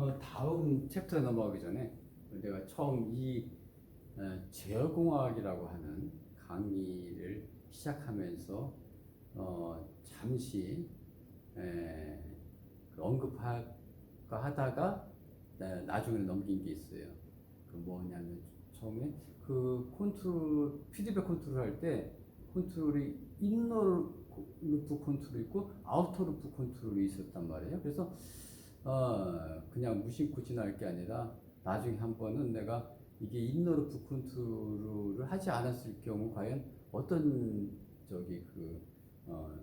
어, 다음 챕터에 넘어가기 전에 내가 처음 이 어, 제어공학이라고 하는 강의를 시작하면서 어, 잠시 에, 그 언급할까 하다가 나- 나중에 넘긴 게 있어요. 그 뭐냐면 처음에 그 컨트롤 피드백 컨트롤 할 때 컨트롤이 인너 루프 컨트롤이 있고 아우터 루프 컨트롤이 있었단 말이에요. 그래서 어, 그냥 무심코 지날 게 아니라 나중에 한 번은 내가 이게 인너 루프 컨트롤을 하지 않았을 경우 과연 어떤 저기 그 어,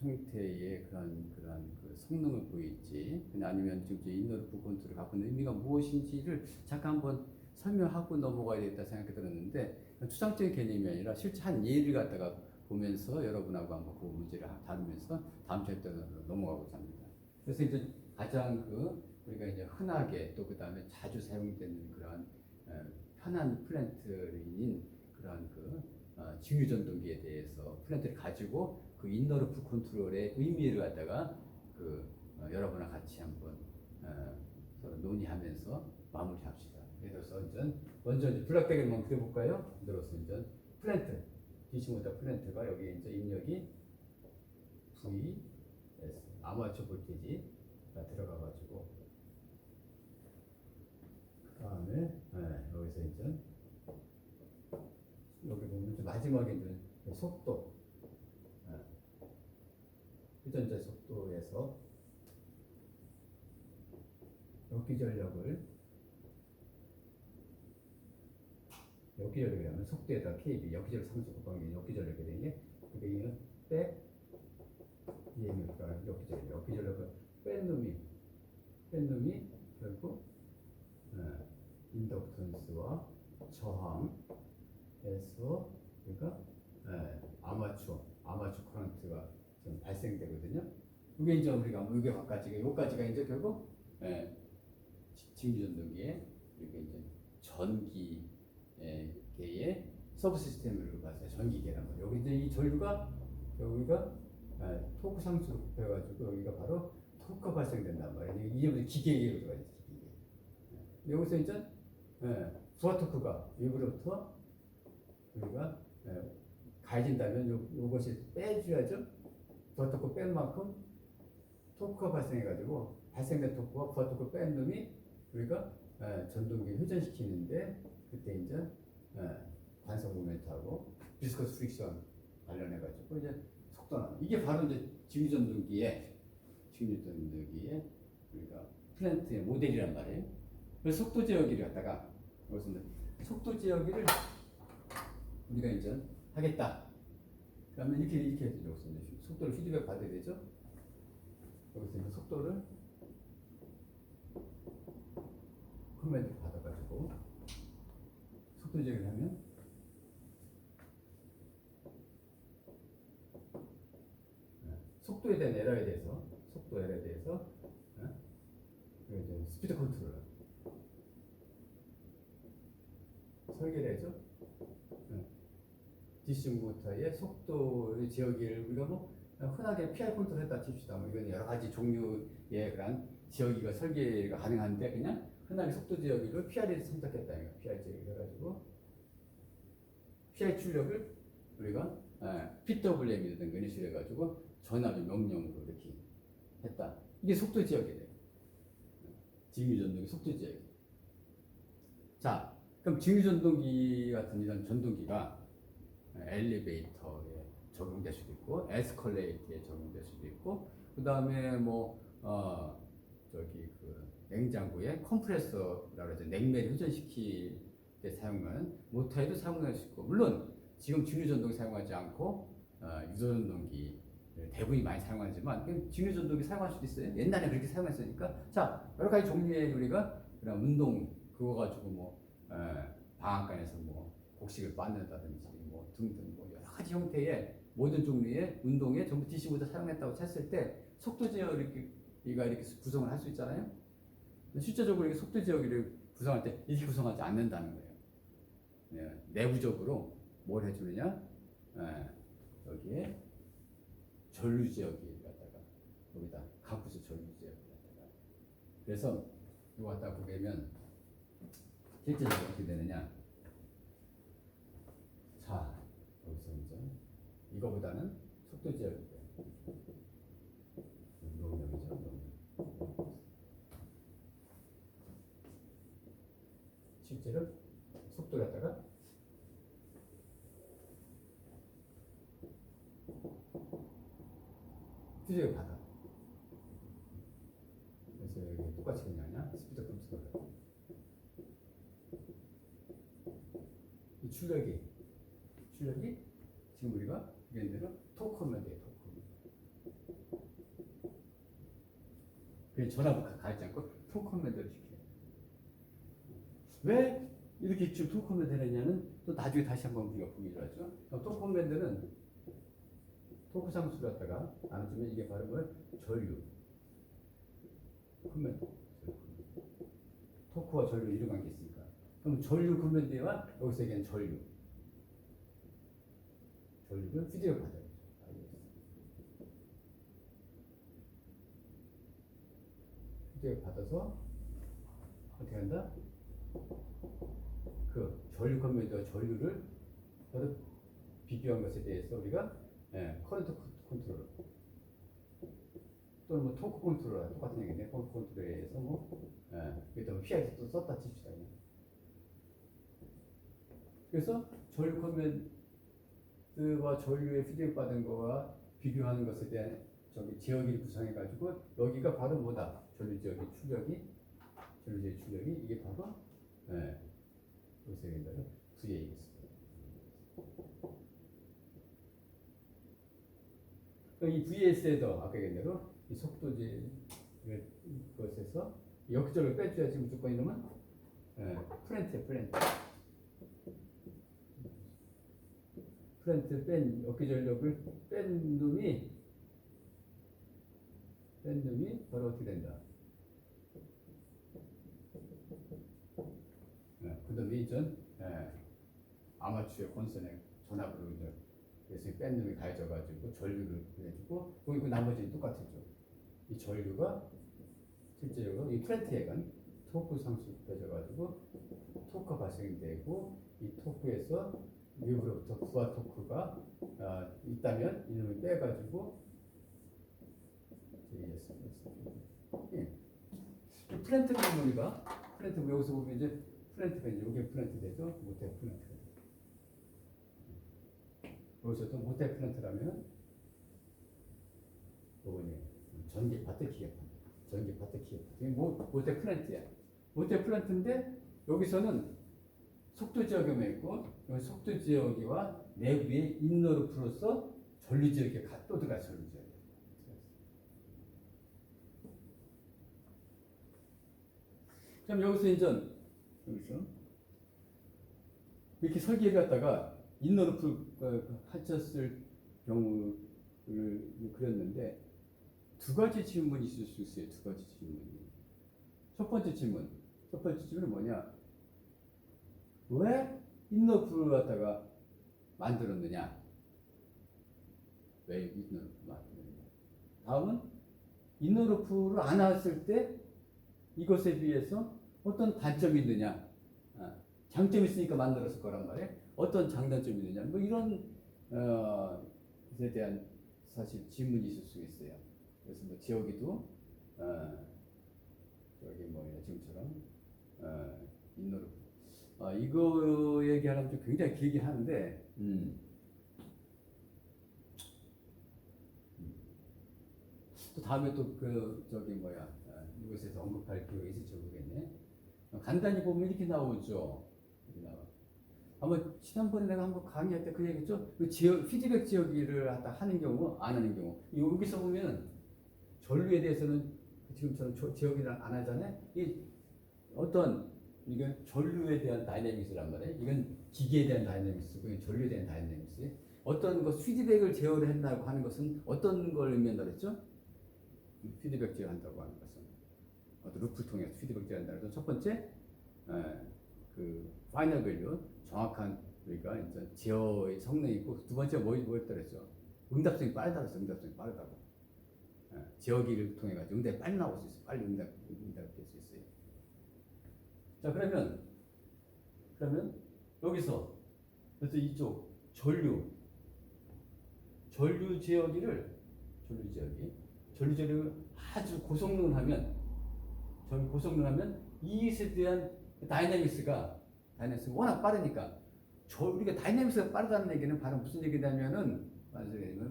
형태의 그런 그런 그 성능을 보일지 아니면 지금 이제 인너 루프 컨트롤을 갖고 있는 의미가 무엇인지를 잠깐 한번 설명하고 넘어가야 되겠다 생각이 들었는데 추상적인 개념이 아니라 실제 한 예를 갖다가 보면서 여러분하고 한번 그 문제를 다루면서 다음 챕터로 넘어가고자 합니다. 그래서 이제 가장 그 우리가 이제 흔하게 또 그 다음에 자주 사용되는 그런 어, 편한 플랜트인 그런 그 어, 직류 전동기에 대해서 플랜트를 가지고 그 인너루프 컨트롤의 의미를 갖다가 그 어, 여러분과 같이 한번 어, 서로 논의하면서 마무리합시다. 그래서 이제 먼저 이제 블락백을 한번 그려볼까요? 들어서 이제 플랜트 디시모터 플랜트가 여기 이제 입력이 V 아마추어 볼테이지가 들어가가지고 그 다음에 네, 여기서 이제 여기 보면 마지막에 이제 속도 네. 회전자 속도에서 역기 전력을 역기 전력이 하면 속도에다 KB 역기 전력 상수 곱하기 역기 전력이 되게 그게 백 EMF가 전력 역기 전력을 뺀 놈이 뺀 놈이 결국 네, 인덕턴스와 저항에서 그러니까 네, 아마추어 아마추어 커런트가 좀 발생되거든요. 이게 이제 우리가 뭐 이게 바까지가 요까지가 이제 결국 예, 직류전동기의 이게 이제 전기계의 서브 시스템으로 봐서 전기계란 말이에요. 여기 이제 이 전류가 여기가 예, 토크 상수로 곱해가지고 여기가 바로 토크가 발생된단 말이에요. 이게 기계계로 들어가죠. 기계. 예, 여기서 이제 예, 부하 토크가 여기로부터 우리가 예, 가해진다면 요, 요것이 빼줘야죠. 부하 토크 뺀 만큼 토크가 발생해가지고 발생된 토크와 부하 토크 뺀 놈이 우리가 예, 전동기 회전시키는데 그때 이제 예, 관성 모멘트하고 비스커스 프릭션 관련해가지고 이제 속도 나 이게 바로 이제 직류 전동기의 우리가 플랜트의 모델이란 말이에요. 그래서 속도 제어기를 갖다가 이제 속도 제어기를 우리가 이제 하겠다. 그러면 이렇게 이렇게 해서 속도를 피드백 받아야 되죠. 여기서 속도를 커맨드 받아가지고 속도 제어를 하면 네, 대한 에러에 대해서 속도 에러에 대해서 네, 그리고 이제 스피드 컨트롤 설계를 해죠. 네. DC 모터의 속도의 지역을 우리가 뭐 흔하게 PR 컨트롤 했다 칩시다. 뭐 이건 여러 가지 종류의 그런 지역이가 설계가 가능한데 그냥 흔하게 속도 지역을 PR을 선택했다. PR 지역을 해가지고 PR 출력을 우리가 예, PWM이라든가 이런 식으로 해가지고 전압의 명령으로 이렇게 했다. 이게 속도 지역이래요. 직류 전동기 속도 지역. 자, 그럼 직류 전동기 같은 이런 전동기가 엘리베이터에 적용될 수도 있고 에스컬레이터에 적용될 수도 있고 그 다음에 뭐 어, 저기 그 냉장고에 컴프레서라고 해서 냉매를 회전시킬 때 사용하는 모터에도 사용할 수 있고 물론 지금 직류 전동기 사용하지 않고 어, 유도 전동기 대부분이 많이 사용하지만 그냥 직류 전동기 사용할 수도 있어요. 옛날에 그렇게 사용했으니까 자 여러 가지 종류의 우리가 그런 운동 그거 가지고 뭐 에, 방앗간에서 뭐 곡식을 빻는다든지 뭐 등등 뭐 여러 가지 형태의 모든 종류의 운동에 전부 DC보다 사용했다고 쳤을 때 속도 제어기가 이렇게 구성을 할 수 있잖아요. 실제적으로 이게 속도 제어기를 구성할 때 이렇게 구성하지 않는다는 거예요. 네, 내부적으로 뭘 해주느냐? 예, 여기에 전류 제어기를 갖다가 여기다 가구수 전류 제어기를 갖다가 그래서 이거 갖다 보면 실제적으로 어떻게 되느냐. 자, 여기서 이제 이거보다는 속도 제어이 돼. 명령이죠, 명령. 실제로 속도 갖다가 피드백 받아. 그래서 여기 똑같이 그냥냐 스피드 컨트롤. 이 출력이 출력이 지금 우리가 얘기한 대로 토크면 돼 토크. 그냥 전화부 가지 않고 토크 커맨드를 시켜. 왜 이렇게 지금 토크 커맨드 되느냐는 또 나중에 다시 한번 우리가 보기로 하죠. 토크 커맨드는 토크 상수를 갖다가 나눠주면 이게 바로 뭐야? 전류. 커맨드. 토크와 전류 이런 관계 있으니까. 그럼 전류 커맨드와 여기서 얘기하는 전류. 전류를 피드백 받아야죠. 피드백 받아서 어떻게 한다? 그 전류 커맨드와 전류를 서로 비교한 것에 대해서 우리가 예, 커런트 컨트롤 또는 뭐 토크 컨트롤 똑같은 얘기인데 토크 컨트롤에 의해서 뭐 예, 일단 PI에서 또 썼다 칩시다. 그래서 전류 커맨드와 전류의 피드백 받은 거와 비교하는 것에 대한 저기 지역을 구성해 가지고 여기가 바로 뭐다 전류 지역의 출력이 전류 지역의 출력이 이게 바로 예, 여기서 얘기한 대로 VA겠습니다. 이 VS에도 아까 얘기한 대로 이 속도지 것에서 역적을 빼줘야지 무조건 이러면 예, 프렌트 프렌트. 프렌트 뺀 어깨 전력을 뺀 놈이 뺀 놈이 바로 어떻게 된다? 예, 그 놈이 전 예, 아마추어 콘선에 전압으로 이제 그래서 뺀 놈이 가해져가지고 전류를 보내주고 그리고 나머지는 똑같았죠. 이 전류가 실제로 이 프렌트액은 토크 상수 펴져가지고 토크가 발생되고 이 토크에서 미국으로부터 부하 토크가 아, 있다면 이놈을 빼가지고 예. 이 프렌트 메모리가 프렌트 여기서 보면 이제 프렌트가 이제 이게 프렌트 되죠. 못해 프렌트. 여기서 또 모태 플랜트라면 뭐니 전기 바트 기업 전기 바트 기업 뭐 모태 플랜트야. 모태 플랜트인데 여기서는 속도 지역에만 있고 여기 속도 지역이와 내부에 인너루프로서 전류 지역에 가- 또 들어가 전류 지역에 그럼 여기서 이제 여기서 이렇게 설계를 갖다가 인너루프 하쳤을 경우를 그렸는데 두 가지 질문이 있을 수 있어요. 두 가지 질문이. 첫 번째 질문. 첫 번째 질문은 뭐냐? 왜 인너루프를 갖다가 만들었느냐? 왜 인너루프 만들었느냐? 다음은 인너루프를 안 왔을 때 이것에 비해서 어떤 단점이 있느냐? 아, 장점이 있으니까 만들었을 거란 말이에요. 어떤 장단점이 있느냐 뭐 이런 어, 것에 대한 사실 질문이 있을 수 있어요. 그래서 뭐 지역이도 어, 저기 뭐냐 지금처럼 어, 인노르 어, 이거 얘기하려면 좀 굉장히 길게 하는데 음. 음. 또 다음에 또 그 저기 뭐야 어, 이곳에서 언급할 필요가 있을지 모르겠네. 어, 간단히 보면 이렇게 나오죠. 아마 지난번에 내가 한번 강의할 때 그 얘기했죠. 그 지역 피드백 갖다 하는 경우 안 하는 경우 여기서 보면 전류에 대해서는 지금처럼 저- 지역을 안 하잖아요. 이 어떤 이건 전류에 대한 다이내믹스란 말이에요. 이건 기계에 대한 다이내믹스고 이건 전류에 대한 다이내믹스. 어떤 것 피드백을 제어를 한다고 하는 것은 어떤 걸 의미한다 그랬죠? 피드백 제어한다고 하는 것은 어떤 루프를 통해서 피드백 제어한다 그래서 첫 번째 에, 그 파이널 밸류 정확한 우리가 이제 제어의 성능이 있고 두 번째 뭐 뭐였다 그랬죠? 응답성이 빠르다 그랬어. 응답성이 빠르다고. 어, 지역이를 통해 가지고 응답이 빨리 나올 수 있어요. 빨리 응답 응답될 수 있어요. 자 그러면 그러면 여기서 그래서 이쪽 전류 전류 지역이를 전류 지역이 전류 지역을 아주 고성능하면 전류 고성능하면 이것에 대한 다이내믹스가 다이내믹스가 워낙 빠르니까. 저 우리가 다이내믹스가 빠르다는 얘기는 바로 무슨 얘기냐면은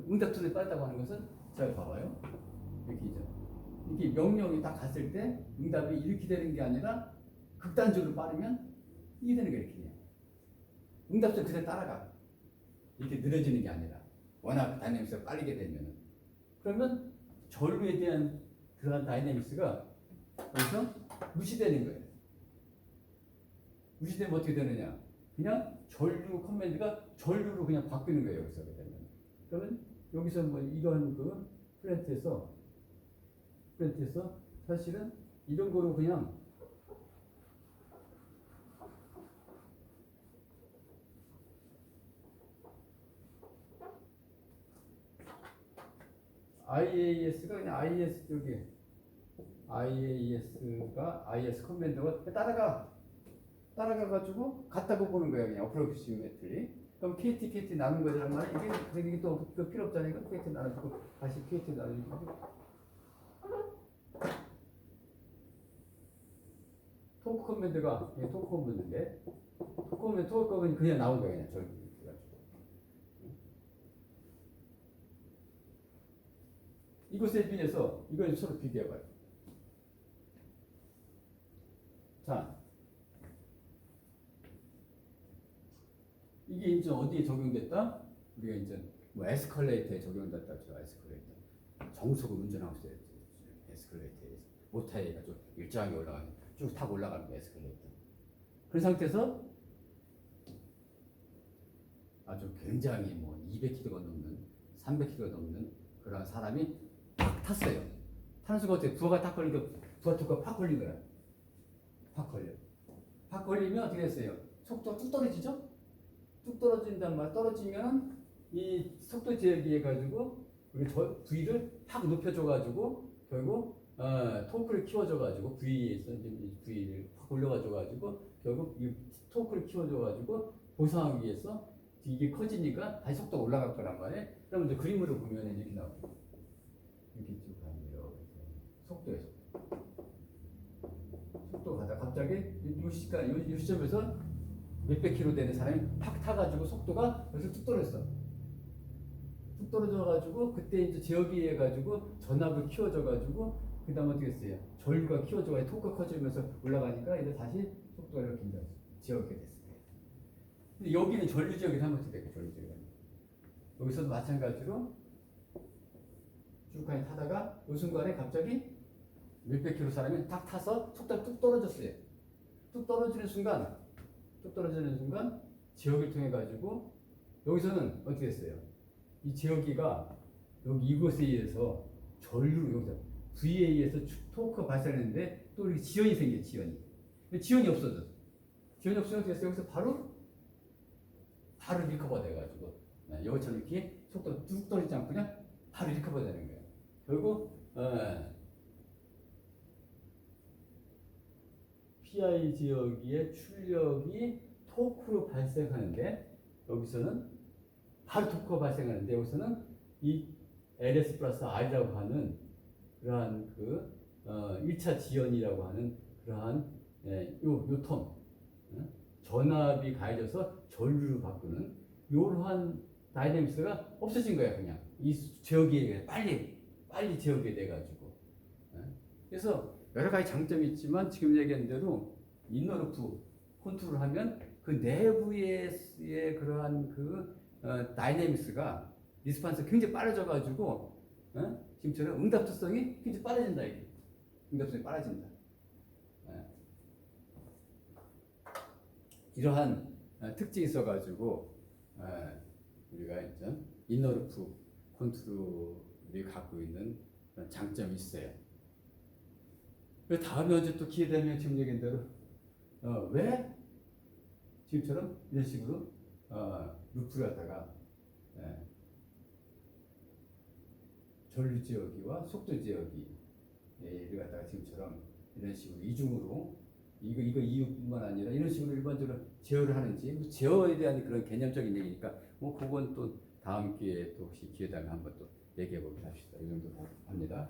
응답선이 빠르다고 하는 것은 잘 봐봐요. 이렇게 있죠 이렇게 명령이 딱 갔을 때 응답이 이렇게 되는 게 아니라 극단적으로 빠르면 이게 되는 거예요 이렇게. 그냥 응답선 그대로 따라가. 이렇게 느려지는 게 아니라. 워낙 다이내믹스가 빠르게 되면은. 그러면 전류에 대한 그러한 다이내믹스가 여기서 무시되는 거예요 무시되면 어떻게 되느냐? 그냥 전류 커맨드가 전류로 그냥 바뀌는 거예요 여기서 그러면. 그러면 여기서 뭐 이런 그 플랜트에서 플랜트에서 사실은 이런 거로 그냥 IAS가 그냥 IS 저기 IAS가 IS 커맨드가 따라가 따라가 가지고 갔다고 보는 거야 그냥. 어프로시메트리 그럼 KT KT 나눈 말이야 이게 이게 또그 필요 없잖아요. KT 나눠주고 다시 KT 나눠주고. 토크 커맨드가 이게 토크 커맨드인데. 토크 커맨드 토크 커맨드 그냥 나온 거야 그냥 저기 이것에 비해서 이걸 서로 비교해봐요. 자 이게 이제 어디에 적용됐다? 우리가 이제 뭐 에스컬레이터에 적용됐다 죠 에스컬레이터. 정속을 운전하고 있어요. 에스컬레이터에 모타에 가지고 일정하게 올라가는 쭉 타고 올라가는 거 에스컬레이터. 그런 상태에서 아주 굉장히 뭐 200km가 넘는 300km가 넘는 그런 사람이 팍 탔어요. 타는 순간 어떻게 부하가 딱 걸리니까 부하 투가 팍 걸린 거야. 팍 걸려. 팍 걸리면 어떻게 됐어요? 속도가 뚝 떨어지죠 뚝 떨어진단 말 떨어지면 이 속도 제어기 해가지고 우리 저 V를 팍 높여줘가지고 결국 어, 토크를 키워줘가지고 V에서 이제 이 V를 확 올려가줘가지고 결국 이 토크를 키워줘가지고 보상하기 위해서 이게 커지니까 다시 속도가 올라갈 거란 말이에요. 그럼 이제 그림으로 보면 이렇게 나오죠. 이렇게 쭉 가요. 속도에서 속도 가다 갑자기 이 시간 이 시점에서 몇백 킬로 되는 사람이 팍 타가지고 속도가 여기서 뚝 떨어졌어. 뚝 떨어져가지고 그때 이제 제어기 해가지고 전압을 키워줘가지고 그 다음 어떻게 했어요? 전류가 키워져가 토크가 커지면서 올라가니까 이제 다시 속도가 이렇게 이제 지어게 됐어요. 근데 여기는 전류 지역이 하면 어떻게 될까? 전류 지역이 여기서도 마찬가지로 쭉 가니 타다가 이 순간에 갑자기 몇백 킬로 사람이 탁 타서 속도가 뚝 떨어졌어요. 뚝 떨어지는 순간 뚝 떨어지는 순간 지역을 통해 가지고 여기서는 어떻게 됐어요? 이 지역이가 여기 이곳에 의해서 전류 여기서 의해서 토크가 발생했는데 또 이렇게 지연이 생겨 지연이. 지연이 없어졌어. 지연이 됐어요? 여기서 바로 바로 리커버 돼가지고 네, 여기처럼 이렇게 속도가 뚝 떨어지지 않고 그냥 바로 리커버 되는 거예요. 결국 어, PI 지역의 출력이 토크로 발생하는데 여기서는 바로 토크가 발생하는데 여기서는 이 LS 플러스 R이라고 하는 그러한 그 어, 1차 지연이라고 하는 그러한 예, 요, 요텀 어? 전압이 가해져서 전류를 바꾸는 이러한 다이내믹스가 없어진 거야 그냥 이 제어기에 빨리 빨리 제어게 돼가지고 예? 그래서 여러 가지 장점이 있지만 지금 얘기한 대로 인너루프 컨트롤 하면 그 내부의 그러한 그 어, 다이내믹스가 리스판스 굉장히 빠르져가지고 어? 지금처럼 응답도성이 굉장히 빠르진다 이게 응답성이 빠르진다 예. 이러한 어, 특징이 있어가지고 어, 우리가 이제 인너루프 컨트롤이 갖고 있는 장점이 있어요. 그 다음에 언제 또 기회 되면 지금 얘기한 대로 어, 왜 지금처럼 이런 식으로 어, 루프를 갖다가 예, 전류 지역이와 속도 지역이 예, 를 갖다가 지금처럼 이런 식으로 이중으로 이거 이거 이유뿐만 아니라 이런 식으로 일반적으로 제어를 하는지 뭐 제어에 대한 그런 개념적인 얘기니까 뭐 그건 또 다음 기회에 또 혹시 기회 되면 한번 또 얘기해 보기로 합시다. 이 정도로 합니다.